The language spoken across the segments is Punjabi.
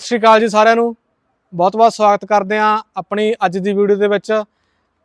ਸਤਿ ਸ਼੍ਰੀ ਅਕਾਲ ਜੀ ਸਾਰਿਆਂ ਨੂੰ। ਬਹੁਤ-ਬਹੁਤ ਸਵਾਗਤ ਕਰਦੇ ਹਾਂ ਆਪਣੀ ਅੱਜ ਦੀ ਵੀਡੀਓ ਦੇ ਵਿੱਚ।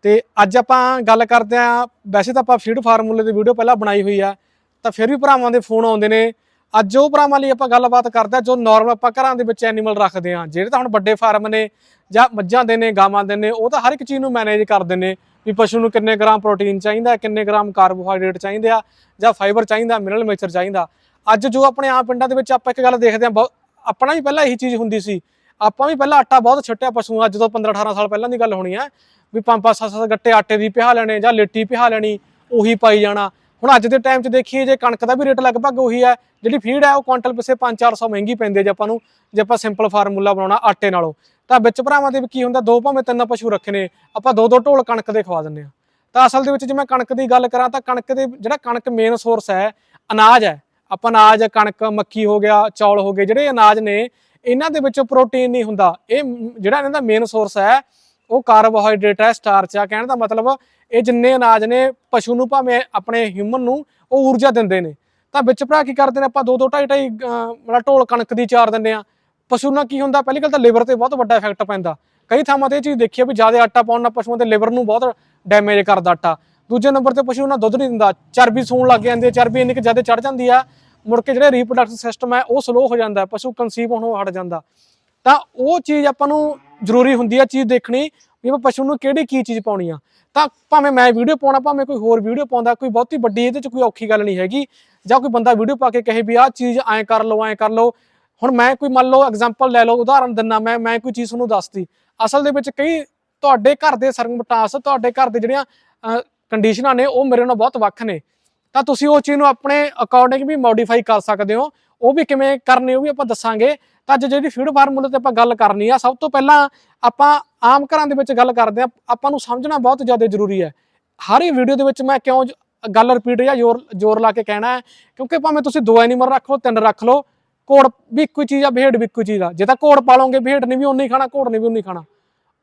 ਤੇ ਅੱਜ ਆਪਾਂ ਗੱਲ ਕਰਦੇ ਹਾਂ, ਵੈਸੇ ਤਾਂ ਆਪਾਂ ਫੀਡ ਫਾਰਮੂਲੇ ਦੀ ਵੀਡੀਓ ਪਹਿਲਾਂ ਬਣਾਈ ਹੋਈ ਆ, ਤਾਂ ਫਿਰ ਵੀ ਭਰਾਵਾਂ ਦੇ ਫੋਨ ਆਉਂਦੇ ਨੇ। ਅੱਜ ਉਹ ਭਰਾਵਾਂ ਲਈ ਆਪਾਂ ਗੱਲਬਾਤ ਕਰਦੇ ਹਾਂ, ਜੋ ਨਾਰਮਲ ਆਪਾਂ ਘਰਾਂ ਦੇ ਵਿੱਚ ਐਨੀਮਲ ਰੱਖਦੇ ਹਾਂ, ਜਿਹੜੇ ਤਾਂ ਹੁਣ ਵੱਡੇ ਫਾਰਮ ਨੇ ਜਾਂ ਮੱਝਾਂ ਦੇ ਨੇ, ਗਾਵਾਂ ਦੇ ਨੇ, ਉਹ ਤਾਂ ਹਰ ਇੱਕ ਚੀਜ਼ ਨੂੰ ਮੈਨੇਜ ਕਰਦੇ ਨੇ। ਵੀ ਪਸ਼ੂ ਨੂੰ ਕਿੰਨੇ ਗ੍ਰਾਮ ਪ੍ਰੋਟੀਨ ਚਾਹੀਦਾ, ਕਿੰਨੇ ਗ੍ਰਾਮ ਕਾਰਬੋਹਾਈਡਰੇਟ ਚਾਹੀਦੇ ਆ, ਜਾਂ ਫਾਈਬਰ ਚਾਹੀਦਾ ਮਿਨਰਲ ਮੇਚਰ ਚਾਹੀਦਾ। ਅੱਜ ਜੋ ਆਪਣੇ ਆਮ ਪਿੰਡਾਂ ਦੇ ਵਿੱਚ ਆਪਾਂ ਇੱਕ ਗੱਲ ਦੇਖਦੇ ਹਾਂ ਬਹੁਤ- ਆਪਣਾ ਵੀ ਪਹਿਲਾਂ ਇਹੀ ਚੀਜ਼ ਹੁੰਦੀ ਸੀ। ਆਪਾਂ ਵੀ ਪਹਿਲਾਂ ਆਟਾ ਬਹੁਤ ਛੱਟਿਆ ਪਸ਼ੂਆਂ ਤੋਂ 15 18 ਸਾਲ ਪਹਿਲਾਂ ਦੀ ਗੱਲ ਹੋਣੀ ਹੈ ਵੀ ਪੰਜ ਪੰਜ ਸੱਤ ਸੱਤ ਗੱਟੇ ਆਟੇ ਦੀ ਪਿਹਾ ਲੈਣੇ ਜਾਂ ਲਿੱਟੀ ਪਿਹਾ ਲੈਣੀ, ਉਹੀ ਪਾਈ ਜਾਣਾ। ਹੁਣ ਅੱਜ ਦੇ ਟਾਈਮ 'ਚ ਦੇਖੀਏ, ਜੇ ਕਣਕ ਦਾ ਵੀ ਰੇਟ ਲਗਭਗ ਉਹੀ ਹੈ ਜਿਹੜੀ ਫੀਡ ਹੈ ਉਹ ਕੁਆਂਟਲ ਪਿੱਛੇ 5-400 ਮਹਿੰਗੀ ਪੈਂਦੀ ਜੇ ਆਪਾਂ ਨੂੰ, ਜੇ ਆਪਾਂ ਸਿੰਪਲ ਫਾਰਮੂਲਾ ਬਣਾਉਣਾ ਆਟੇ ਨਾਲੋਂ। ਤਾਂ ਵਿੱਚ ਭਰਾਵਾਂ ਦੇ ਵੀ ਕੀ ਹੁੰਦਾ, ਦੋ ਭਾਵੇਂ ਤਿੰਨ ਪਸ਼ੂ ਰੱਖੇ ਨੇ, ਆਪਾਂ ਦੋ ਦੋ ਢੋਲ ਕਣਕ ਦੇ ਖਵਾ ਦਿੰਦੇ ਆ। ਤਾਂ ਅਸਲ ਦੇ ਵਿੱਚ ਜੇ ਮੈਂ ਕਣਕ ਦੀ ਗੱਲ ਕਰਾਂ, ਤਾਂ ਕਣਕ ਦੇ ਜਿਹੜਾ ਕਣਕ ਮੇਨ ਸੋਰਸ ਹੈ, ਅਨਾਜ ਹੈ। ਆਪਾਂ ਅਨਾਜ ਕਣਕ ਮੱਕੀ ਹੋ ਗਿਆ ਚੌਲ ਹੋ ਗਏ ਜਿਹੜੇ ਅਨਾਜ ਨੇ ਇਹਨਾਂ ਦੇ ਵਿੱਚ ਪ੍ਰੋਟੀਨ ਨਹੀਂ ਹੁੰਦਾ। ਇਹ ਜਿਹੜਾ ਇਹਨਾਂ ਦਾ ਮੇਨ ਸੋਰਸ ਹੈ ਉਹ ਕਾਰਬੋਹਾਈਡਰੇਟ ਹੈ ਸਟਾਰਚ ਆ ਕਹਿਣ ਦਾ ਮਤਲਬ ਇਹ ਜਿੰਨੇ ਅਨਾਜ ਨੇ ਪਸ਼ੂ ਨੂੰ ਭਾਵੇਂ ਆਪਣੇ ਹਿਊਮਨ ਨੂੰ ਉਹ ਊਰਜਾ ਦਿੰਦੇ ਨੇ। ਤਾਂ ਵਿੱਚ ਭਰਾ ਕੀ ਕਰਦੇ ਨੇ ਆਪਾਂ ਦੋ ਦੋ ਢਾਈ ਢਾਈ ਅਹ, ਮਤਲਬ ਢੋਲ ਕਣਕ ਦੀ ਚਾਰ ਦਿੰਦੇ ਆ ਪਸ਼ੂ ਨਾਲ ਕੀ ਹੁੰਦਾ ਪਹਿਲੀ ਗੱਲ ਤਾਂ ਲਿਵਰ ਤੇ ਬਹੁਤ ਵੱਡਾ ਇਫੈਕਟ ਪੈਂਦਾ। ਕਈ ਥਾਵਾਂ ਤੇ ਇਹ ਚੀਜ਼ ਦੇਖੀ ਆ ਵੀ ਜ਼ਿਆਦਾ ਆਟਾ ਪਾਉਣ ਨਾਲ ਪਸ਼ੂਆਂ ਦੇ ਲਿਵਰ ਨੂੰ ਬਹੁਤ ਡੈਮੇਜ ਕਰਦਾ ਆਟਾ। ਦੂਜੇ ਨੰਬਰ ਤੇ ਪਸ਼ੂ ਨਾਲ ਦੁੱਧ ਨਹੀਂ ਦਿੰਦਾ। ਚਰਬੀ ਸੂਣ ਲੱਗ ਜਾਂਦੀ ਹੈ, ਚਰਬੀ ਇੰਨੀ ਕਿ ਜ਼ਿਆਦਾ ਚੜ ਜਾਂਦੀ ਆ ਮੁੜ ਕੇ ਜਿਹੜਾ ਰੀਪਰੋਡਕਟਿਵ ਸਿਸਟਮ ਹੈ, ਉਹ ਸਲੋ ਹੋ ਜਾਂਦਾ ਪਸ਼ੂ ਕਨਸੀਵ ਹੋਣੋਂ ਹਟ ਜਾਂਦਾ। ਤਾਂ ਉਹ ਚੀਜ਼ ਆਪਾਂ ਨੂੰ ਜ਼ਰੂਰੀ ਹੁੰਦੀ ਆ ਚੀਜ਼ ਦੇਖਣੀ ਵੀ ਆਪਾਂ ਪਸ਼ੂ ਨੂੰ ਕਿਹੜੀ ਕੀ ਚੀਜ਼ ਪਾਉਣੀ ਆ। ਤਾਂ ਭਾਵੇਂ ਮੈਂ ਵੀਡੀਓ ਪਾਉਣਾ, ਭਾਵੇਂ ਕੋਈ ਹੋਰ ਵੀਡੀਓ ਪਾਉਂਦਾ, ਕੋਈ ਬਹੁਤੀ ਵੱਡੀ ਇਹਦੇ ਚ ਕੋਈ ਔਖੀ ਗੱਲ ਨਹੀਂ ਹੈਗੀ। ਜਾਂ ਕੋਈ ਬੰਦਾ ਵੀਡੀਓ ਪਾ ਕੇ ਕਹੇ ਵੀ ਆਹ ਚੀਜ਼ ਐਂ ਕਰ ਲਓ, ਐਂ ਕਰ ਲਓ। ਹੁਣ ਮੈਂ ਕੋਈ ਮੰਨ ਲਓ ਐਗਜ਼ਾਮਪਲ ਲੈ ਲਓ, ਉਦਾਹਰਨ ਦਿੰਨਾ ਮੈਂ ਮੈਂ ਕੋਈ ਚੀਜ਼ ਤੁਹਾਨੂੰ ਦੱਸਦੀ ਅਸਲ ਦੇ ਵਿੱਚ ਕਈ ਤੁਹਾਡੇ ਘਰ ਦੇ ਸਰਗਮਟਾਸ, ਤੁਹਾਡੇ ਘਰ ਦੇ ਜਿਹੜੀਆਂ ਕੰਡੀਸ਼ਨਾਂ ਨੇ, ਉਹ ਮੇਰੇ ਨਾਲ ਬਹੁਤ ਵੱਖ ਨੇ। ਤਾਂ ਤੁਸੀਂ ਉਹ ਚੀਜ਼ ਨੂੰ ਆਪਣੇ ਅਕੋਰਡਿੰਗ ਵੀ ਮੋਡੀਫਾਈ ਕਰ ਸਕਦੇ ਹੋ। ਉਹ ਵੀ ਕਿਵੇਂ ਕਰਨੀ, ਉਹ ਵੀ ਆਪਾਂ ਦੱਸਾਂਗੇ। ਤਾਂ ਅੱਜ ਜਿਹੜੀ ਫੀਡ ਫਾਰਮੂਲੇ ਤੇ ਆਪਾਂ ਗੱਲ ਕਰਨੀ ਆ, ਸਭ ਤੋਂ ਪਹਿਲਾਂ ਆਪਾਂ ਆਮ ਘਰਾਂ ਦੇ ਵਿੱਚ ਗੱਲ ਕਰਦੇ ਆ, ਆਪਾਂ ਨੂੰ ਸਮਝਣਾ ਬਹੁਤ ਜ਼ਿਆਦਾ ਜ਼ਰੂਰੀ ਹੈ। ਹਰ ਇੱਕ ਵੀਡੀਓ ਦੇ ਵਿੱਚ ਮੈਂ ਕਿਉਂ ਗੱਲ ਰਿਪੀਟ ਜਾਂ ਜ਼ੋਰ ਜ਼ੋਰ ਲਾ ਕੇ ਕਹਿਣਾ ਹੈ, ਕਿਉਂਕਿ ਭਾਵੇਂ ਤੁਸੀਂ ਦੋ ਐਨੀਮਲ ਰੱਖ ਲਓ, ਤਿੰਨ ਰੱਖ ਲਓ ਘੋੜ ਵੀ ਇੱਕੋ ਚੀਜ਼ ਆ, ਭੇਡ ਵੀ ਇੱਕੋ ਚੀਜ਼ ਆ। ਜੇ ਤਾਂ ਘੋੜ ਪਾਲੋਗੇ, ਭੇਡ ਨੇ ਵੀ ਉਨਾ ਹੀ ਖਾਣਾ ਘੋੜ ਨੇ ਵੀ ਉਨਾ ਹੀ ਖਾਣਾ।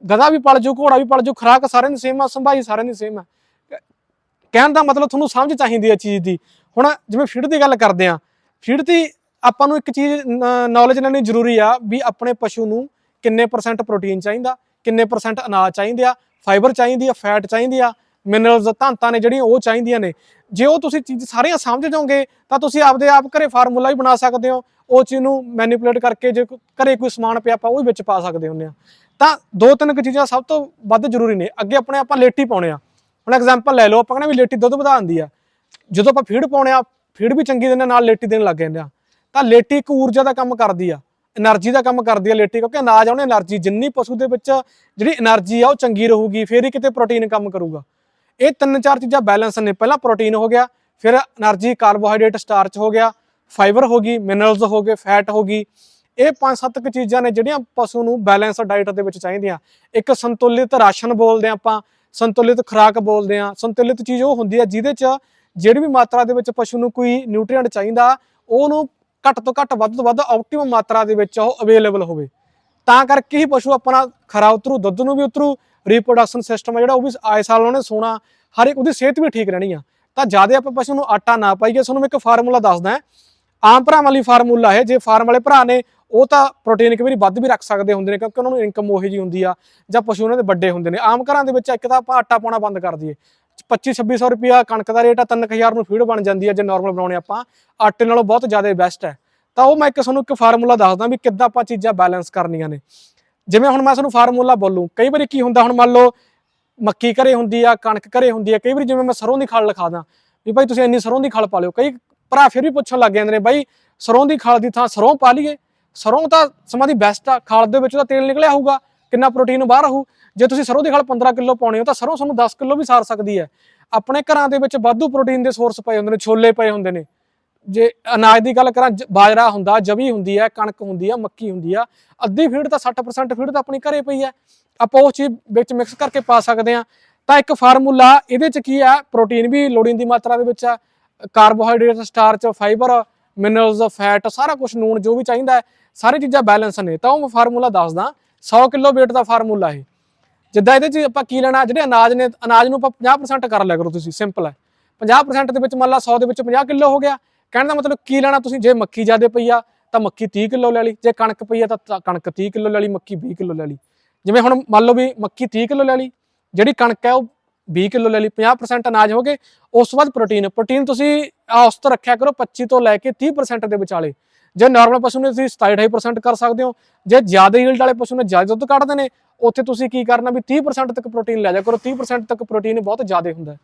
ਗਧਾ ਵੀ ਪਲ ਜੂ, ਘੋੜਾ ਵੀ ਪਲ ਜੂ, ਖੁਰਾਕ ਸਾਰਿਆਂ ਦੀ ਸੇਮ ਆ, ਸੰਭਾਈ ਸਾਰਿਆਂ ਦੀ ਸੇਮ ਆ। ਕਹਿਣ ਦਾ ਮਤਲਬ ਤੁਹਾਨੂੰ ਸਮਝ ਚਾਹੀਦੀ ਹੈ ਚੀਜ਼ ਦੀ। ਹੁਣ ਜਿਵੇਂ ਫੀਡ ਦੀ ਗੱਲ ਕਰਦੇ ਆ ਫੀਡ ਦੀ ਆਪਾਂ ਨੂੰ ਇੱਕ ਚੀਜ਼ ਨੌਲੇਜ ਲੈਣੀ ਜ਼ਰੂਰੀ ਆ ਵੀ ਆਪਣੇ ਪਸ਼ੂ ਨੂੰ ਕਿੰਨੇ ਪਰਸੈਂਟ ਪ੍ਰੋਟੀਨ ਚਾਹੀਦਾ, ਕਿੰਨੇ ਪਰਸੈਂਟ ਅਨਾਜ ਚਾਹੀਦੇ ਆ ਫਾਈਬਰ ਚਾਹੀਦੀ ਆ ਫੈਟ ਚਾਹੀਦੀ ਆ ਮਿਨਰਲਸ ਧਾਤਾਂ ਨੇ ਜਿਹੜੀਆਂ ਉਹ ਚਾਹੀਦੀਆਂ ਨੇ। ਜੇ ਉਹ ਤੁਸੀਂ ਚੀਜ਼ ਸਾਰੀਆਂ ਸਮਝ ਜਾਓਗੇ, ਤਾਂ ਤੁਸੀਂ ਆਪਦੇ ਆਪ ਘਰੇ ਫਾਰਮੂਲਾ ਵੀ ਬਣਾ ਸਕਦੇ ਹੋ। ਉਹ ਚੀਜ਼ ਨੂੰ ਮੈਨੀਪੂਲੇਟ ਕਰਕੇ ਜੇ ਕੋਈ- ਘਰੇ ਕੋਈ ਸਮਾਨ ਪਿਆ, ਆਪਾਂ ਉਹ ਵੀ ਵਿੱਚ ਪਾ ਸਕਦੇ ਹੁੰਦੇ ਆ ਤਾਂ ਦੋ ਤਿੰਨ ਕੁ ਚੀਜ਼ਾਂ ਸਭ ਤੋਂ ਵੱਧ ਜ਼ਰੂਰੀ ਨੇ। ਅੱਗੇ ਆਪਣੇ ਆਪਾਂ ਲੇਟੀ ਪਾਉਣੇ ਆ। ਹੁਣ ਐਗਜ਼ਾਮਪਲ ਲੈ ਲਓ, ਆਪਾਂ ਕਹਿੰਦੇ ਵੀ ਲੇਟੀ ਦੁੱਧ ਵਧਾ ਦਿੰਦੀ ਆ। ਜਦੋਂ ਆਪਾਂ ਫੀਡ ਪਾਉਣੇ ਆ ਫੀਡ ਵੀ ਚੰਗੀ ਦਿੰਦੇ ਨਾਲ ਲੇਟੀ ਦੇਣ ਲੱਗ ਜਾਂਦੇ ਆ। ਤਾਂ ਲੇਟੀ ਇੱਕ ਊਰਜਾ ਦਾ ਕੰਮ ਕਰਦੀ ਆ એનર્ਜੀ ਦਾ ਕੰਮ ਕਰਦੀ ਆ ਲੇਟੀ, ਕਿਉਂਕਿ ਅਨਾਜ ਆਉਣੇ ਉਹਨੇ એનર્ਜੀ ਜਿੰਨੀ ਪਸ਼ੂ ਦੇ ਵਿੱਚ ਜਿਹੜੀ એનર્ਜੀ ਆ, ਉਹ ਚੰਗੀ ਰਹੂਗੀ, ਫੇਰ ਹੀ ਕਿਤੇ ਪ੍ਰੋਟੀਨ ਕੰਮ ਕਰੂਗਾ। ਇਹ ਤਿੰਨ ਚਾਰ ਚੀਜ਼ਾਂ ਬੈਲੈਂਸ ਨੇ। ਪਹਿਲਾਂ ਪ੍ਰੋਟੀਨ ਹੋ ਗਿਆ, ਫਿਰ એનર્ਜੀ ਕਾਰਬੋਹਾਈਡਰੇਟ ਸਟਾਰਚ ਹੋ ਗਿਆ ਫਾਈਬਰ ਹੋ ਗਈ ਮਿਨਰਲਸ ਹੋ ਗਏ ਫੈਟ ਹੋ ਗਈ। ਇਹ ਪੰਜ ਸੱਤ ਕੁ ਚੀਜ਼ਾਂ ਨੇ ਜਿਹੜੀਆਂ ਪਸ਼ੂ ਨੂੰ ਬੈਲੈਂਸ ਡਾਈਟ ਦੇ ਵਿੱਚ ਚਾਹੀਦੀਆਂ। ਇੱਕ ਸੰਤੁਲਿਤ ਰਾਸ਼ਨ ਬੋਲਦੇ ਆਪਾਂ ਸੰਤੁਲਿਤ ਖੁਰਾਕ ਬੋਲਦੇ ਆ ਸੰਤੁਲਿਤ ਚੀਜ਼ ਉਹ ਹੁੰਦੀ ਆ ਜਿਹਦੇ ਚ ਜਿਹੜੀ ਵੀ ਮਾਤਰਾ ਦੇ ਵਿੱਚ ਪਸ਼ੂ ਨੂੰ ਕੋਈ ਨਿਊਟ੍ਰੀਐਂਟ ਚਾਹੀਦਾ, ਉਹਨੂੰ ਘੱਟ ਤੋਂ ਘੱਟ ਵੱਧ ਤੋਂ ਵੱਧ ਆਪਟੀਮਮ ਮਾਤਰਾ ਦੇ ਵਿੱਚ ਉਹ ਅਵੇਲੇਬਲ ਹੋਵੇ। ਤਾਂ ਕਰਕੇ ਹੀ ਪਸ਼ੂ ਆਪਣਾ ਖਰਾ ਉਤਰੂ, ਦੁੱਧ ਨੂੰ ਵੀ ਉਤਰੂ ਰੀਪਰੋਡਕਸ਼ਨ ਸਿਸਟਮ ਹੈ ਜਿਹੜਾ ਉਹ ਵੀ ਆਏ ਸਾਲ ਉਹਨੇ ਸੋਣਾ, ਹਰ ਇੱਕ ਉਹਦੀ ਸਿਹਤ ਵੀ ਠੀਕ ਰਹਿਣੀ ਆ। ਤਾਂ ਜ਼ਿਆਦਾ ਆਪਾਂ ਪਸ਼ੂ ਨੂੰ ਆਟਾ ਨਾ ਪਾਈਏ, ਤੁਹਾਨੂੰ ਮੈਂ ਇੱਕ ਫਾਰਮੂਲਾ ਦੱਸਦਾ। ਆਮ ਭਰਾਵਾਂ ਲਈ ਫਾਰਮੂਲਾ ਹੈ, ਜੇ ਫਾਰਮ ਵਾਲੇ ਭਰਾ ਨੇ ਉਹ ਤਾਂ ਪ੍ਰੋਟੀਨ ਇੱਕ ਵਾਰੀ ਵੱਧ ਵੀ ਰੱਖ ਸਕਦੇ ਹੁੰਦੇ ਨੇ, ਕਿਉਂਕਿ ਉਹਨਾਂ ਨੂੰ ਇਨਕਮ ਉਹੀ ਜੀ ਹੁੰਦੀ ਆ, ਜਾਂ ਪਸ਼ੂ ਉਹਨਾਂ ਦੇ ਵੱਡੇ ਹੁੰਦੇ ਨੇ। ਆਮ ਘਰਾਂ ਦੇ ਵਿੱਚ ਇੱਕ ਤਾਂ ਆਪਾਂ ਆਟਾ ਪਾਉਣਾ ਬੰਦ ਕਰ ਦਈਏ। 25 2600 ਰੁਪਿਆ ਕਣਕ ਦਾ ਰੇਟ ਆ 3000 ਨੂੰ ਫੀਡ ਬਣ ਜਾਂਦੀ ਆ, ਜੇ ਨਾਰਮਲ ਬਣਾਉਣੇ ਆਪਾਂ। ਆਟੇ ਨਾਲੋਂ ਬਹੁਤ ਜ਼ਿਆਦਾ ਬੈਸਟ ਹੈ। ਤਾਂ ਉਹ ਮੈਂ ਇੱਕ ਤੁਹਾਨੂੰ ਇੱਕ ਫਾਰਮੂਲਾ ਦੱਸਦਾ ਵੀ ਕਿੱਦਾਂ ਆਪਾਂ ਚੀਜ਼ਾਂ ਬੈਲੈਂਸ ਕਰਨੀਆਂ ਨੇ। ਜਿਵੇਂ ਹੁਣ ਮੈਂ ਤੁਹਾਨੂੰ ਫਾਰਮੂਲਾ ਬੋਲੂੰ, ਕਈ ਵਾਰੀ ਕੀ ਹੁੰਦਾ, ਹੁਣ ਮੰਨ ਲਓ ਮੱਕੀ ਘਰੇ ਹੁੰਦੀ ਆ, ਕਣਕ ਘਰੇ ਹੁੰਦੀ ਆ, ਕਈ ਵਾਰੀ ਜਿਵੇਂ ਮੈਂ ਸਰੋਂ ਦੀ ਖਲ ਲਿਖਾ ਦਾਂ ਵੀ ਭਾਈ ਤੁਸੀਂ ਇੰਨੀ ਸਰੋਂ ਦੀ ਖਲ ਪਾ ਲਿਓ। ਕਈ ਭਰਾ ਫਿਰ ਵੀ ਪੁੱਛਣ ਲੱਗ ਜਾਂਦੇ ਨੇ, ਬਾਈ, ਸਰੋਂ ਦੀ ਖਲ ਦੀ ਥਾਂ ਸਰੋਂ ਪਾ ਲਈਏ। ਸਰੋਂ ਤਾਂ ਸਮਾਂ ਦੀ ਬੈਸਟ ਆ, ਖਾਲ ਦੇ ਵਿੱਚ ਤਾਂ ਤੇਲ ਨਿਕਲਿਆ ਹੋਊਗਾ, ਕਿੰਨਾ ਪ੍ਰੋਟੀਨ ਬਾਹਰ ਆਊ। ਜੇ ਤੁਸੀਂ ਸਰੋਂ ਦੀ ਖਾਲ 15 ਕਿਲੋ ਪਾਉਣੇ ਹੋ ਤਾਂ ਸਰੋਂ ਤੁਹਾਨੂੰ 10 ਕਿਲੋ ਵੀ ਸਾਰ ਸਕਦੀ ਹੈ ਆਪਣੇ ਘਰਾਂ ਦੇ ਵਿੱਚ ਵਾਧੂ ਪ੍ਰੋਟੀਨ ਦੇ ਸੋਰਸ ਪਏ ਹੁੰਦੇ ਨੇ, ਛੋਲੇ ਪਏ ਹੁੰਦੇ ਨੇ। ਜੇ ਅਨਾਜ ਦੀ ਗੱਲ ਕਰਾਂ, ਜ- ਬਾਜਰਾ ਹੁੰਦਾ, ਜਵੀ ਹੁੰਦੀ ਹੈ ਕਣਕ ਹੁੰਦੀ ਆ, ਮੱਕੀ ਹੁੰਦੀ ਆ, ਅੱਧੀ ਫੀਡ ਤਾਂ 60% ਫੀਡ ਤਾਂ ਆਪਣੀ ਘਰੇ ਪਈ ਹੈ ਆਪਾਂ ਉਹ ਚੀਜ਼ ਵਿੱਚ ਮਿਕਸ ਕਰਕੇ ਪਾ ਸਕਦੇ ਆ। ਤਾਂ ਇੱਕ ਫਾਰਮੂਲਾ ਇਹਦੇ ਚ ਕੀ ਆ ਪ੍ਰੋਟੀਨ ਵੀ ਲੋੜੀਂਦੀ ਮਾਤਰਾ ਦੇ ਵਿੱਚ ਆ। Carbohydrate starch fibre minerals fat ਸਾਰਾ ਕੁਝ ਨੂਣ ਜੋ ਵੀ ਚਾਹੀਦਾ ਹੈ ਸਾਰੀ ਚੀਜ਼ਾਂ ਬੈਲੈਂਸ ਨੇ। ਤਾਂ ਉਹ ਮੈਂ ਫਾਰਮੂਲਾ ਦੱਸਦਾ 100 ਕਿਲੋ weight ਦਾ ਫਾਰਮੂਲਾ ਇਹ। ਜਿੱਦਾਂ ਇਹਦੇ ਚ ਆਪਾਂ ਕੀ ਲੈਣਾ, ਜਿਹੜੇ ਅਨਾਜ ਨੇ, ਅਨਾਜ ਨੂੰ ਆਪਾਂ 50% ਕਰ ਲਿਆ ਕਰੋ ਤੁਸੀਂ ਸਿੰਪਲ ਹੈ। 50% ਦੇ ਵਿੱਚ ਮੰਨ ਲਾ 100 ਦੇ ਵਿੱਚ 50 ਕਿਲੋ ਹੋ ਗਿਆ। ਕਹਿਣ ਦਾ ਮਤਲਬ ਕੀ ਲੈਣਾ ਤੁਸੀਂ? ਜੇ ਮੱਕੀ ਜ਼ਿਆਦਾ ਪਈ ਆ, ਤਾਂ ਮੱਕੀ 30 ਕਿਲੋ ਲੈ ਲਈ। ਜੇ ਕਣਕ ਪਈ ਆ, ਤਾਂ ਤਾਂ ਕਣਕ 30 ਕਿਲੋ ਲੈ ਲਈ, ਮੱਕੀ 20 ਕਿਲੋ ਲੈ ਲਈ। ਜਿਵੇਂ ਹੁਣ ਮੰਨ ਲਓ ਵੀ ਮੱਕੀ 30 ਕਿਲੋ ਲੈ ਲਈ, ਜਿਹੜੀ ਕਣਕ ਹੈ ਉਹ 20 ਕਿਲੋ ਲੈ ਲਈ 50% ਅਨਾਜ ਹੋ ਗਏ। ਉਸ ਤੋਂ ਬਾਅਦ ਪ੍ਰੋਟੀਨ ਪ੍ਰੋਟੀਨ ਤੁਸੀਂ ਔਸਤ ਰੱਖਿਆ ਕਰੋ 25 ਤੋਂ ਲੈ ਕੇ 30% ਦੇ ਵਿਚਾਲੇ। ਜੇ ਨਾਰਮਲ ਪਸ਼ੂ ਨੇ ਤੁਸੀਂ 27-28% ਕਰ ਸਕਦੇ ਹੋ। ਜੇ ਜ਼ਿਆਦਾ ਯੀਲਡ ਵਾਲੇ ਪਸ਼ੂ ਨੇ ਜ਼ਿਆਦਾ ਦੁੱਧ ਕੱਢਦੇ ਨੇ, ਉੱਥੇ ਤੁਸੀਂ ਕੀ ਕਰਨਾ ਵੀ 30% ਤੱਕ ਪ੍ਰੋਟੀਨ ਲੈ ਜਾ ਕਰੋ। 30% ਤੱਕ ਪ੍ਰੋਟੀਨ ਬਹੁਤ ਜ਼ਿਆਦਾ ਹੁੰਦਾ।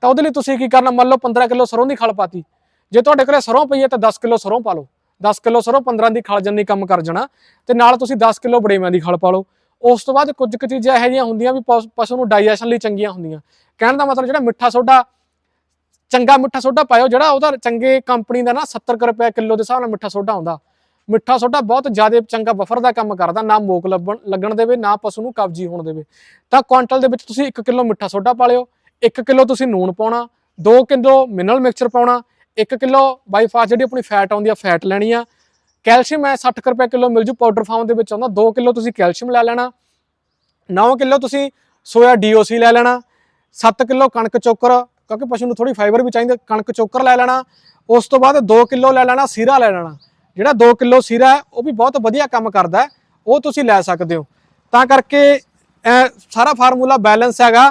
ਤਾਂ ਉਹਦੇ ਲਈ ਤੁਸੀਂ ਕੀ ਕਰਨਾ, ਮੰਨ ਲਓ 15 ਕਿਲੋ ਸਰੋਂ ਦੀ ਖਲ ਪਾਤੀ। ਜੇ ਤੁਹਾਡੇ ਕੋਲੇ ਸਰੋਂ ਪਈ ਹੈ ਤਾਂ 10 ਕਿਲੋ ਸਰੋਂ ਪਾ ਲਓ। 10 ਕਿਲੋ ਸਰੋਂ 15 ਦੀ ਖਲ ਜੰਨੀ ਕੰਮ ਕਰ ਜਾਣਾ। ਤੇ ਨਾਲ ਤੁਸੀਂ 10 ਕਿਲੋ ਬੜੇਵਿਆਂ ਦੀ ਖਲ ਪਾ ਲਓ। ਉਸ ਤੋਂ ਬਾਅਦ ਕੁਝ ਕੁ ਚੀਜ਼ਾਂ ਇਹੋ ਜਿਹੀਆਂ ਹੁੰਦੀਆਂ ਵੀ ਪਸ਼ੂ- ਨੂੰ ਡਾਈਜੈਸ਼ਨ ਲਈ ਚੰਗੀਆਂ ਹੁੰਦੀਆਂ। ਕਹਿਣ ਦਾ ਮਤਲਬ ਜਿਹੜਾ ਮਿੱਠਾ ਸੋਡਾ, ਚੰਗਾ ਮਿੱਠਾ ਸੋਡਾ ਪਾਇਓ, ਜਿਹੜਾ ਉਹਦਾ ਚੰਗੇ ਕੰਪਨੀ ਦਾ ਨਾ 70 ਕੁ ਰੁਪਏ ਕਿਲੋ ਦੇ ਹਿਸਾਬ ਨਾਲ ਮਿੱਠਾ ਸੋਡਾ ਆਉਂਦਾ। ਮਿੱਠਾ ਸੋਡਾ ਬਹੁਤ ਜ਼ਿਆਦਾ ਚੰਗਾ ਬਫਰ ਦਾ ਕੰਮ ਕਰਦਾ, ਨਾ ਮੋਕ ਲੱਭਣ ਲੱਗਣ ਦੇਵੇ, ਨਾ ਪਸ਼ੂ ਨੂੰ ਕਬਜੀ ਹੋਣ ਦੇਵੇ। ਤਾਂ ਕੁਆਂਟਲ ਦੇ ਵਿੱਚ ਤੁਸੀਂ 1 ਕਿਲੋ ਮਿੱਠਾ ਸੋਡਾ ਪਾ ਲਿਓ 1 ਕਿਲੋ ਤੁਸੀਂ ਨੂਣ ਪਾਉਣਾ 2 ਕਿਲੋ ਮਿਨਰਲ ਮਿਕਸਚਰ ਪਾਉਣਾ 1 ਕਿਲੋ ਬਾਈਫਾਸ ਜਿਹੜੀ ਆਪਣੀ ਫੈਟ ਆਉਂਦੀ ਆ ਫੈਟ ਲੈਣੀ ਆ ਕੈਲਸ਼ੀਅਮ ਹੈ 60 ਕੁ ਰੁਪਏ ਕਿਲੋ ਮਿਲ ਜੂ ਪਾਊਡਰ ਫਾਰਮ ਦੇ ਵਿੱਚ ਆਉਂਦਾ 2 ਕਿਲੋ ਤੁਸੀਂ ਕੈਲਸ਼ੀਅਮ ਲੈ ਲੈਣਾ 9 ਕਿਲੋ ਤੁਸੀਂ ਸੋਇਆ ਡੀਓਸੀ ਲੈ ਲੈਣਾ 7 ਕਿਲੋ ਕਣਕ ਚੋਕਰ, ਕਿਉਂਕਿ ਪਸ਼ੂ ਨੂੰ ਥੋੜੀ ਫਾਈਬਰ ਵੀ ਚਾਹੀਦੀ, ਕਣਕ ਚੋਕਰ ਲੈ ਲੈਣਾ, ਉਸ ਤੋਂ ਬਾਅਦ 2 ਕਿਲੋ ਲੈ ਲੈਣਾ, ਸੀਰਾ ਲੈ ਲੈਣਾ, ਜਿਹੜਾ 2 ਕਿਲੋ ਸੀਰਾ ਹੈ, ਉਹ ਵੀ ਬਹੁਤ ਵਧੀਆ ਕੰਮ ਕਰਦਾ ਉਹ ਤੁਸੀਂ ਲੈ ਸਕਦੇ ਹੋ। ਤਾਂ ਕਰਕੇ ਸਾਰਾ ਫਾਰਮੂਲਾ ਬੈਲੈਂਸ ਹੈਗਾ।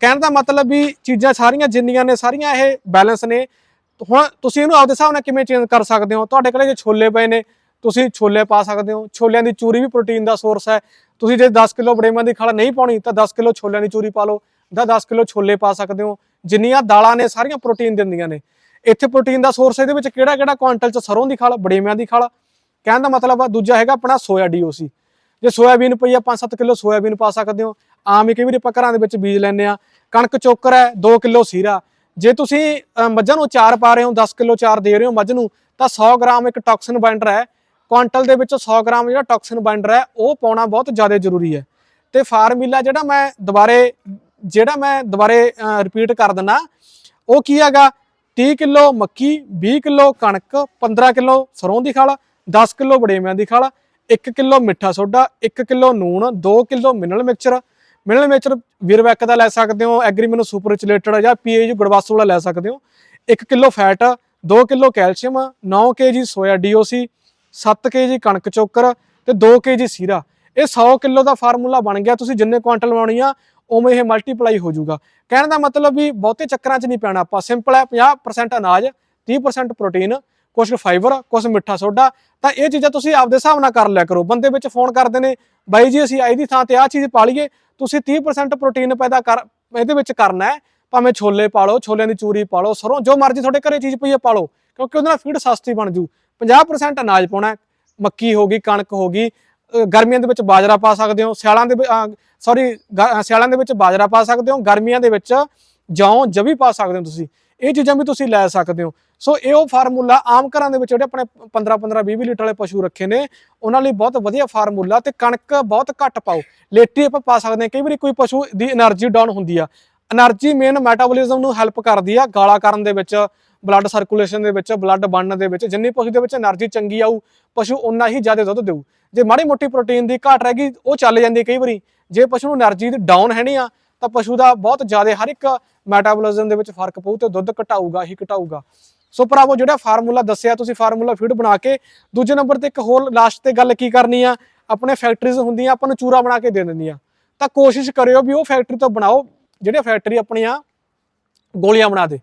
ਕਹਿਣ ਦਾ ਮਤਲਬ ਵੀ ਚੀਜ਼ਾਂ ਸਾਰੀਆਂ ਜਿੰਨੀਆਂ ਨੇ, ਸਾਰੀਆਂ ਇਹ ਬੈਲੈਂਸ ਨੇ ਹੁਣ ਤੁਸੀਂ ਇਹਨੂੰ ਆਪਦੇ ਹਿਸਾਬ ਨਾਲ ਕਿਵੇਂ ਚੇਂਜ ਕਰ ਸਕਦੇ ਹੋ? ਤੁਹਾਡੇ ਕੋਲੇ ਜੇ ਛੋਲੇ ਪਏ ਨੇ, ਤੁਸੀਂ ਛੋਲੇ ਪਾ ਸਕਦੇ ਹੋ। ਛੋਲਿਆਂ ਦੀ ਚੂਰੀ ਵੀ ਪ੍ਰੋਟੀਨ ਦਾ ਸੋਰਸ ਹੈ। ਤੁਸੀਂ ਜੇ 10 ਕਿਲੋ ਬੜੇਮਾਂ ਦੀ ਖਲ ਨਹੀਂ ਪਾਉਣੀ, ਤਾਂ 10 ਕਿਲੋ ਛੋਲਿਆਂ ਦੀ ਚੂਰੀ ਪਾ ਲਓ ਜਾਂ 10 ਕਿਲੋ ਛੋਲੇ ਪਾ ਸਕਦੇ ਹੋ। ਜਿੰਨੀਆਂ ਦਾਲਾਂ ਨੇ, ਸਾਰੀਆਂ ਪ੍ਰੋਟੀਨ ਦਿੰਦੀਆਂ ਨੇ। ਇੱਥੇ ਪ੍ਰੋਟੀਨ ਦਾ ਸੋਰਸ ਇਹਦੇ ਵਿੱਚ ਕਿਹੜਾ ਕਿਹੜਾ ਕੁਆਂਟਲ ਚ ਸਰੋਂ ਦੀ ਖਲ ਬੜੇਮਿਆਂ ਦੀ ਖਲ? ਕਹਿਣ ਦਾ ਮਤਲਬ ਆ, ਦੂਜਾ ਹੈਗਾ ਆਪਣਾ ਸੋਇਆ ਡੀਓਸੀ ਜੇ ਸੋਇਆਬੀਨ ਪਈ ਆ 5-7 ਕਿਲੋ ਸੋਇਆਬੀਨ ਪਾ ਸਕਦੇ ਹੋ। ਆਮ ਹੀ ਕਈ ਵਾਰੀ ਆਪਾਂ ਘਰਾਂ ਦੇ ਵਿੱਚ ਬੀਜ ਲੈਂਦੇ ਆ ਕਣਕ ਚੋਕਰ ਹੈ 2 ਕਿਲੋ ਸੀਰਾ। ਜੇ ਤੁਸੀਂ ਮੱਝਾਂ ਨੂੰ ਚਾਰ ਪਾ ਰਹੇ ਹੋ 10 ਕਿਲੋ ਚਾਰ ਦੇ ਰਹੇ ਹੋ ਮੱਝ ਨੂੰ, ਤਾਂ 100 ਗ੍ਰਾਮ ਇੱਕ ਟੌਕਸਿਨ ਬਾਈਂਡਰ ਹੈ। ਕੁਆਂਟਲ ਦੇ ਵਿੱਚ 100 ਗ੍ਰਾਮ ਜਿਹੜਾ ਟੌਕਸਿਨ ਬਾਈਂਡਰ ਹੈ, ਉਹ ਪਾਉਣਾ ਬਹੁਤ ਜ਼ਿਆਦਾ ਜ਼ਰੂਰੀ ਹੈ। ਤੇ ਫਾਰਮੂਲਾ ਜਿਹੜਾ ਮੈਂ ਦੁਬਾਰੇ, ਜਿਹੜਾ ਮੈਂ ਦੁਬਾਰੇ ਰਿਪੀਟ ਕਰ ਦਿੰਦਾ ਉਹ ਕੀ ਹੈਗਾ? 30 ਕਿਲੋ ਮੱਕੀ 20 ਕਿਲੋ ਕਣਕ 15 ਕਿਲੋ ਸਰੋਂ ਦੀ ਖਲ 10 ਕਿਲੋ ਬੜੇਵਿਆਂ ਦੀ ਖਲ 1 ਕਿਲੋ ਮਿੱਠਾ ਸੋਡਾ 1 ਕਿਲੋ ਨੂਣ 2 kilo mineral mixture mineral mixture Virbac ਦਾ ਲੈ ਸਕਦੇ ਹੋ ਐਗਰੀਮਿਨੋ ਸੁਪਰ ਰਿਚਲੇਟਡ ਜਾਂ ਪੀਏਯੂ ਗੜਵਾਸੂ ਵਾਲਾ ਲੈ ਸਕਦੇ ਹੋ। 1 kilo fat 2 kilo calcium 9 KG soya DOC 7 KG ਕਣਕ ਚੋਕਰ ਤੇ 2 ਕੇਜੀ ਸੀਰਾ। ਇਹ 100 ਕਿਲੋ ਦਾ ਫਾਰਮੂਲਾ ਬਣ ਗਿਆ, ਤੁਸੀਂ ਜਿੰਨੇ ਕੁਆਂਟਲ ਲਵਾਉਣੀ ਆ, ਉਵੇਂ ਇਹ ਮਲਟੀਪਲਾਈ ਹੋ ਜਾਊਗਾ। ਕਹਿਣ ਦਾ ਮਤਲਬ ਵੀ ਬਹੁਤੇ ਚੱਕਰਾਂ 'ਚ ਨਹੀਂ ਪੈਣਾ ਆਪਾਂ। ਸਿੰਪਲ ਹੈ 50% ਅਨਾਜ 30% ਪ੍ਰੋਟੀਨ ਕੁਝ ਫਾਈਬਰ ਕੁਝ ਮਿੱਠਾ ਸੋਡਾ। ਤਾਂ ਇਹ ਚੀਜ਼ਾਂ ਤੁਸੀਂ ਆਪਦੇ ਹਿਸਾਬ ਨਾਲ ਕਰ ਲਿਆ ਕਰੋ। ਬੰਦੇ ਵਿੱਚ ਫੋਨ ਕਰਦੇ ਨੇ, ਬਾਈ ਜੀ ਅਸੀਂ ਇਹਦੀ ਥਾਂ ਤੇ ਆਹ ਚੀਜ਼ ਪਾ ਲਈਏ ਤੁਸੀਂ 30% ਪ੍ਰੋਟੀਨ ਪੈਦਾ ਕਰ, ਇਹਦੇ ਵਿੱਚ ਕਰਨਾ ਹੈ, ਭਾਵੇਂ ਛੋਲੇ ਪਾ ਲਓ ਛੋਲਿਆਂ ਦੀ ਚੂਰੀ ਪਾ ਲਓ ਸਰੋਂ, ਜੋ ਮਰਜ਼ੀ ਤੁਹਾਡੇ ਘਰੇ ਚੀਜ਼ ਪਈ ਹੈ ਪਾ ਲਓ ਕਿਉਂਕਿ ਉਹਦੇ ਨਾਲ ਫੀਡ ਸਸਤੀ ਬਣ ਜੂ। 50% ਅਨਾਜ ਪਾਉਣਾ ਮੱਕੀ ਹੋ ਗਈ, ਕਣਕ ਹੋ ਗਈ ਗਰਮੀਆਂ ਦੇ ਵਿੱਚ ਬਾਜਰਾ ਪਾ ਸਕਦੇ ਹੋ, ਸਿਆਲਾਂ ਦੇ ਸੌਰੀ ਸਿਆਲਾਂ ਦੇ ਵਿੱਚ ਬਾਜਰਾ ਪਾ ਸਕਦੇ ਹੋ, ਗਰਮੀਆਂ ਦੇ ਵਿੱਚ ਜੌਂ, ਜਵੀ ਪਾ ਸਕਦੇ ਹੋ ਤੁਸੀਂ। ਇਹ ਚੀਜ਼ਾਂ ਵੀ ਤੁਸੀਂ ਲੈ ਸਕਦੇ ਹੋ। ਸੋ ਇਹ ਉਹ ਫਾਰਮੂਲਾ ਆਮ ਘਰਾਂ ਦੇ ਵਿੱਚ ਜਿਹੜੇ ਆਪਣੇ 15 15 20 ਲੀਟਰ ਵਾਲੇ ਪਸ਼ੂ ਰੱਖੇ ਨੇ, ਉਹਨਾਂ ਲਈ ਬਹੁਤ ਵਧੀਆ ਫਾਰਮੂਲਾ ਤੇ ਕਣਕ ਬਹੁਤ ਘੱਟ ਪਾਓ। ਲੇਟੀ ਆਪਾਂ ਪਾ ਸਕਦੇ ਹਾਂ। ਕਈ ਵਾਰੀ ਕੋਈ ਪਸ਼ੂ ਦੀ એનર્ਜੀ ਡਾਊਨ ਹੁੰਦੀ ਆ। એનર્ਜੀ ਮੇਨ ਮੈਟਾਬੋਲਿਜ਼ਮ ਨੂੰ ਹੈਲਪ ਕਰਦੀ ਆ ਗਾਲਾ ਕਰਨ ਦੇ ਵਿੱਚ, ਬਲੱਡ ਸਰਕੂਲੇਸ਼ਨ ਦੇ ਵਿੱਚ, ਬਲੱਡ ਬਣਨ ਦੇ ਵਿੱਚ। ਜਿੰਨੀ ਪਸ਼ੂ ਦੇ ਵਿੱਚ એનર્ਜੀ ਚੰਗੀ ਆਊ, ਪਸ਼ੂ ਉਨਾ ਹੀ ਜ਼ਿਆਦਾ ਦੁੱਧ ਦੇਊ। ਜੇ ਮਾੜੀ ਮੋਟੀ ਪ੍ਰੋਟੀਨ ਦੀ ਘਾਟ ਰਹਿ ਗਈ, ਉਹ ਚੱਲ ਜਾਂਦੀ ਕਈ ਵਾਰੀ। ਜੇ ਪਸ਼ੂ ਨੂੰ એનર્ਜੀ ਡਾਊਨ ਹੈ ਨਹੀਂ ਆ ਤਾਂ ਪਸ਼ੂ ਦਾ ਬਹੁਤ ਜ਼ਿਆਦਾ ਹਰ ਇੱਕ ਮੈਟਾਬੋਲਿਜ਼ਮ ਦੇ ਵਿੱਚ ਫ਼ਰਕ ਪਊ ਤੇ ਦੁੱਧ ਘਟਾਊਗਾ, ਹੀ ਘਟਾਊਗਾ। ਸੋ ਭਰਾਵੋ, ਜਿਹੜਾ ਫਾਰਮੂਲਾ ਦੱਸਿਆ, ਤੁਸੀਂ ਫਾਰਮੂਲਾ ਫੀਡ ਬਣਾ ਕੇ, ਦੂਜੇ ਨੰਬਰ ਤੇ ਇੱਕ ਹੋਰ ਲਾਸਟ ਤੇ ਗੱਲ ਕੀ ਕਰਨੀ ਆ? ਆਪਣੇ ਫੈਕਟਰੀਜ਼ ਹੁੰਦੀਆਂ, ਆਪਾਂ ਨੂੰ ਚੂਰਾ ਬਣਾ ਕੇ ਦੇ ਦਿੰਦੀਆਂ। ਤਾਂ ਕੋਸ਼ਿਸ਼ ਕਰਿਓ ਵੀ ਉਹ ਫੈਕਟਰੀ ਤੋਂ ਬਣਾਓ, ਜਿਹੜੇ ਫੈਕਟਰੀ ਆਪਣੀਆਂ ਗੋਲੀਆਂ ਬਣਾ ਦੇ।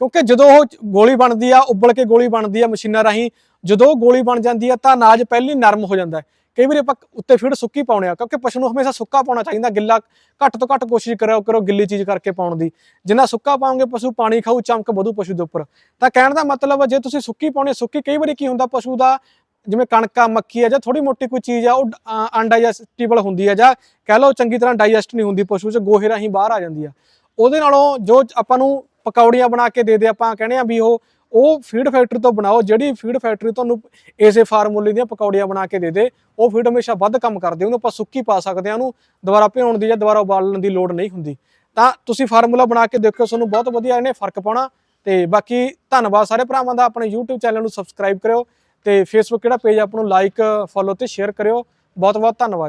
ਕਿਉਂਕਿ ਜਦੋਂ ਉਹ ਗੋਲੀ ਬਣਦੀ ਆ, ਉਬਲ ਕੇ ਗੋਲੀ ਬਣਦੀ ਆ ਮਸ਼ੀਨਾਂ ਰਾਹੀਂ, ਜਦੋਂ ਉਹ ਗੋਲੀ ਬਣ ਜਾਂਦੀ ਆ, ਤਾਂ ਅਨਾਜ ਪਹਿਲੀ ਨਰਮ ਹੋ ਜਾਂਦਾ ਹੈ। ਕਈ ਵਾਰੀ ਆਪਾਂ ਉੱਤੇ ਫੀਡ ਸੁੱਕੀ ਪਾਉਣੇ ਆ, ਕਿਉਂਕਿ ਪਸ਼ੂ ਨੂੰ ਹਮੇਸ਼ਾ ਸੁੱਕਾ ਪਾਉਣਾ ਚਾਹੀਦਾ, ਗਿੱਲਾ ਘੱਟ ਤੋਂ ਘੱਟ ਕੋਸ਼ਿਸ਼ ਕਰਿਓ ਕਰੋ ਗਿੱਲੀ ਚੀਜ਼ ਕਰਕੇ ਪਾਉਣ ਦੀ। ਜਿੰਨਾ ਸੁੱਕਾ ਪਾਓਗੇ ਪਸ਼ੂ, ਪਾਣੀ ਖਾਊ, ਚਮਕ ਵਧੂ ਪਸ਼ੂ ਦੇ ਉੱਪਰ। ਤਾਂ ਕਹਿਣ ਦਾ ਮਤਲਬ ਜੇ ਤੁਸੀਂ ਸੁੱਕੀ ਪਾਉਣੇ ਸੁੱਕੀ ਕਈ ਵਾਰੀ ਕੀ ਹੁੰਦਾ, ਪਸ਼ੂ ਦਾ ਜਿਵੇਂ ਕਣਕਾ, ਮੱਕੀ ਆ, ਜਾਂ ਥੋੜੀ ਮੋਟੀ ਕੋਈ ਚੀਜ਼ ਆ, ਉਹ ਅਨਡਾਈਜੈਸਟੀਬਲ ਹੁੰਦੀ ਆ, ਜਾਂ ਕਹਿ ਲਓ ਚੰਗੀ ਤਰ੍ਹਾਂ ਡਾਈਜੈਸਟ ਨਹੀਂ ਹੁੰਦੀ ਪਸ਼ੂ 'ਚ, ਗੋਹੇ ਰਾਹੀਂ ਬਾਹਰ ਆ ਜਾਂਦੀ ਆ। ਉਹਦੇ ਨਾਲੋਂ ਜੋ ਆਪਾਂ ਨੂੰ ਪਕੌੜੀਆਂ ਬਣਾ ਕੇ ਦੇ ਦੇ ਆਪਾਂ ਕਹਿੰਦੇ ਆ ਵੀ ਉਹ ਉਹ ਫੀਡ ਫੈਕਟਰੀ ਤੋਂ ਬਣਾਓ, ਜਿਹੜੀ ਫੀਡ ਫੈਕਟਰੀ ਤੁਹਾਨੂੰ ਇਸੇ ਫਾਰਮੂਲੇ ਦੀਆਂ ਪਕੌੜੀਆਂ ਬਣਾ ਕੇ ਦੇ ਦੇ, ਉਹ ਫੀਡ ਹਮੇਸ਼ਾ ਵੱਧ ਕੰਮ ਕਰਦੇ, ਉਹਨੂੰ ਆਪਾਂ ਸੁੱਕੀ ਪਾ ਸਕਦੇ ਆ ਉਹਨੂੰ ਦੁਬਾਰਾ ਭਿਉਣ ਦੀ ਜਾਂ ਦੁਬਾਰਾ ਉਬਾਲਣ ਦੀ ਲੋੜ ਨਹੀਂ ਹੁੰਦੀ। ਤਾਂ ਤੁਸੀਂ ਫਾਰਮੂਲਾ ਬਣਾ ਕੇ ਦੇਖਿਓ, ਤੁਹਾਨੂੰ ਬਹੁਤ ਵਧੀਆ ਇਹਨੇ ਫ਼ਰਕ ਪਾਉਣਾ। ਤੇ ਬਾਕੀ ਧੰਨਵਾਦ ਸਾਰੇ ਭਰਾਵਾਂ ਦਾ, ਆਪਣੇ YouTube ਚੈਨਲ ਨੂੰ ਸਬਸਕ੍ਰਾਈਬ ਕਰਿਓ ਤੇ Facebook ਕਿਹੜਾ ਪੇਜ ਆਪ ਨੂੰ ਲਾਈਕ ਫੋਲੋ ਤੇ ਸ਼ੇਅਰ ਕਰਿਓ। ਬਹੁਤ ਬਹੁਤ ਧੰਨਵਾਦ।